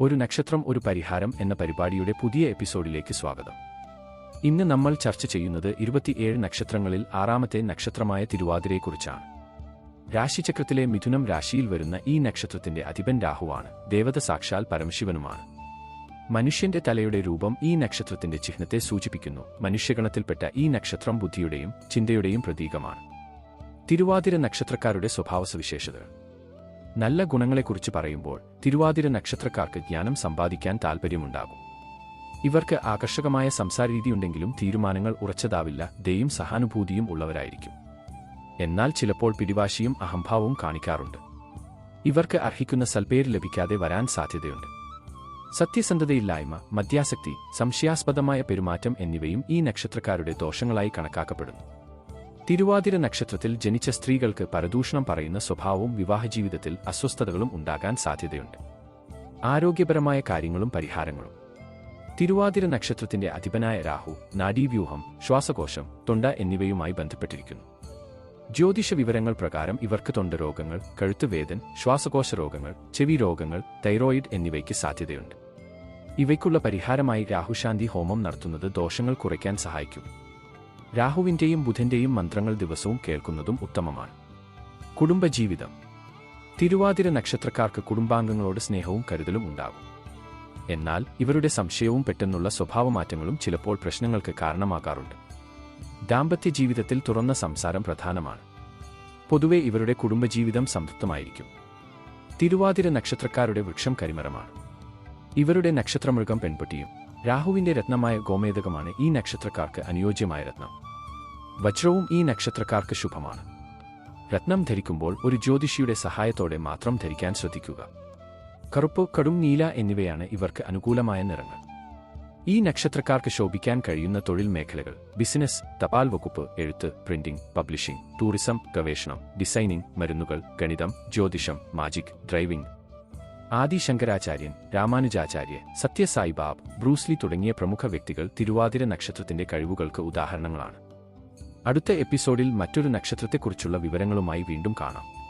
ഒരു നക്ഷത്രം ഒരു പരിഹാരം എന്ന പരിപാടിയുടെ പുതിയ എപ്പിസോഡിലേക്ക് സ്വാഗതം. ഇന്ന് നമ്മൾ ചർച്ച ചെയ്യുന്നത് ഇരുപത്തിയേഴ് നക്ഷത്രങ്ങളിൽ ആറാമത്തെ നക്ഷത്രമായ തിരുവാതിരയെക്കുറിച്ചാണ്. രാശിചക്രത്തിലെ മിഥുനം രാശിയിൽ വരുന്ന ഈ നക്ഷത്രത്തിന്റെ അധിപൻ രാഹുവാണ് ദേവത സാക്ഷാൽ പരമശിവനുമാണ്. മനുഷ്യന്റെ തലയുടെ രൂപം ഈ നക്ഷത്രത്തിന്റെ ചിഹ്നത്തെ സൂചിപ്പിക്കുന്നു. മനുഷ്യഗണത്തിൽപ്പെട്ട ഈ നക്ഷത്രം ബുദ്ധിയുടെയും ചിന്തയുടെയും പ്രതീകമാണ്. തിരുവാതിര നക്ഷത്രക്കാരുടെ സ്വഭാവസവിശേഷതകൾ. നല്ല ഗുണങ്ങളെക്കുറിച്ച് പറയുമ്പോൾ തിരുവാതിര നക്ഷത്രക്കാർക്ക് ജ്ഞാനം സമ്പാദിക്കാൻ താൽപ്പര്യമുണ്ടാകും ഇവർക്ക് ആകർഷകമായ സംസാരരീതിയുണ്ടെങ്കിലും തീരുമാനങ്ങൾ ഉറച്ചതാവില്ല ദയും സഹാനുഭൂതിയും ഉള്ളവരായിരിക്കും. എന്നാൽ ചിലപ്പോൾ പിടിവാശിയും അഹംഭാവവും കാണിക്കാറുണ്ട്. ഇവർക്ക് അർഹിക്കുന്ന സൽപേര് ലഭിക്കാതെ വരാൻ സാധ്യതയുണ്ട്. സത്യസന്ധതയില്ലായ്മ മദ്യാസക്തി സംശയാസ്പദമായ പെരുമാറ്റം എന്നിവയും ഈ നക്ഷത്രക്കാരുടെ ദോഷങ്ങളായി കണക്കാക്കപ്പെടുന്നു. തിരുവാതിര നക്ഷത്രത്തിൽ ജനിച്ച സ്ത്രീകൾക്ക് പരദൂഷണം പറയുന്ന സ്വഭാവവും വിവാഹജീവിതത്തിൽ അസ്വസ്ഥതകളും ഉണ്ടാകാൻ സാധ്യതയുണ്ട്. ആരോഗ്യപരമായ കാര്യങ്ങളും പരിഹാരങ്ങളും. തിരുവാതിര നക്ഷത്രത്തിന്റെ അധിപനായ രാഹു നാഡീവ്യൂഹം ശ്വാസകോശം തൊണ്ട എന്നിവയുമായി ബന്ധപ്പെട്ടിരിക്കുന്നു. ജ്യോതിഷ വിവരങ്ങൾ പ്രകാരം ഇവർക്ക് തൊണ്ടരോഗങ്ങൾ കഴുത്തുവേദൻ ശ്വാസകോശ രോഗങ്ങൾ ചെവി രോഗങ്ങൾ തൈറോയിഡ് എന്നിവയ്ക്ക് സാധ്യതയുണ്ട്. ഇവയ്ക്കുള്ള പരിഹാരമായി രാഹുശാന്തി ഹോമം നടത്തുന്നത് ദോഷങ്ങൾ കുറയ്ക്കാൻ സഹായിക്കും. രാഹുവിന്റെയും ബുധന്റെയും മന്ത്രങ്ങൾ ദിവസവും കേൾക്കുന്നതും ഉത്തമമാണ്. കുടുംബജീവിതം. തിരുവാതിര നക്ഷത്രക്കാർക്ക് കുടുംബാംഗങ്ങളോട് സ്നേഹവും കരുതലും ഉണ്ടാകും. എന്നാൽ ഇവരുടെ സംശയവും പെട്ടെന്നുള്ള സ്വഭാവമാറ്റങ്ങളും ചിലപ്പോൾ പ്രശ്നങ്ങൾക്ക് കാരണമാകാറുണ്ട്. ദാമ്പത്യ ജീവിതത്തിൽ തുറന്ന സംസാരം പ്രധാനമാണ്. പൊതുവെ ഇവരുടെ കുടുംബജീവിതം സംതൃപ്തമായിരിക്കും. തിരുവാതിര നക്ഷത്രക്കാരുടെ വൃക്ഷം കരിമരമാണ് ഇവരുടെ നക്ഷത്രമൃഗം പെൺപട്ടിയും രാഹുവിന്റെ രത്നമായ ഗോമേതകമാണ് ഈ നക്ഷത്രക്കാർക്ക് അനുയോജ്യമായ രത്നം. വജ്രവും ഈ നക്ഷത്രക്കാർക്ക് ശുഭമാണ്. രത്നം ധരിക്കുമ്പോൾ ഒരു ജ്യോതിഷിയുടെ സഹായത്തോടെ മാത്രം ധരിക്കാൻ ശ്രദ്ധിക്കുക. കറുപ്പ് കടും നീല എന്നിവയാണ് ഇവർക്ക് അനുകൂലമായ നിറങ്ങൾ. ഈ നക്ഷത്രക്കാർക്ക് ശോഭിക്കാൻ കഴിയുന്ന തൊഴിൽ മേഖലകൾ ബിസിനസ് തപാൽ വകുപ്പ് എഴുത്ത് പ്രിന്റിംഗ് പബ്ലിഷിംഗ് ടൂറിസം ഗവേഷണം ഡിസൈനിംഗ് മരുന്നുകൾ ഗണിതം ജ്യോതിഷം magic driving Adi Shankaracharyan Ramanujacharya Sathya Sai Baba Bruce Lee തുടങ്ങിയ പ്രമുഖ വ്യക്തികൾ തിരുവാതിര നക്ഷത്രത്തിന്റെ കഴിവുകൾക്ക് ഉദാഹരണങ്ങളാണ്. അടുത്ത എപ്പിസോഡിൽ മറ്റൊരു നക്ഷത്രത്തെക്കുറിച്ചുള്ള വിവരങ്ങളുമായി വീണ്ടും കാണാം.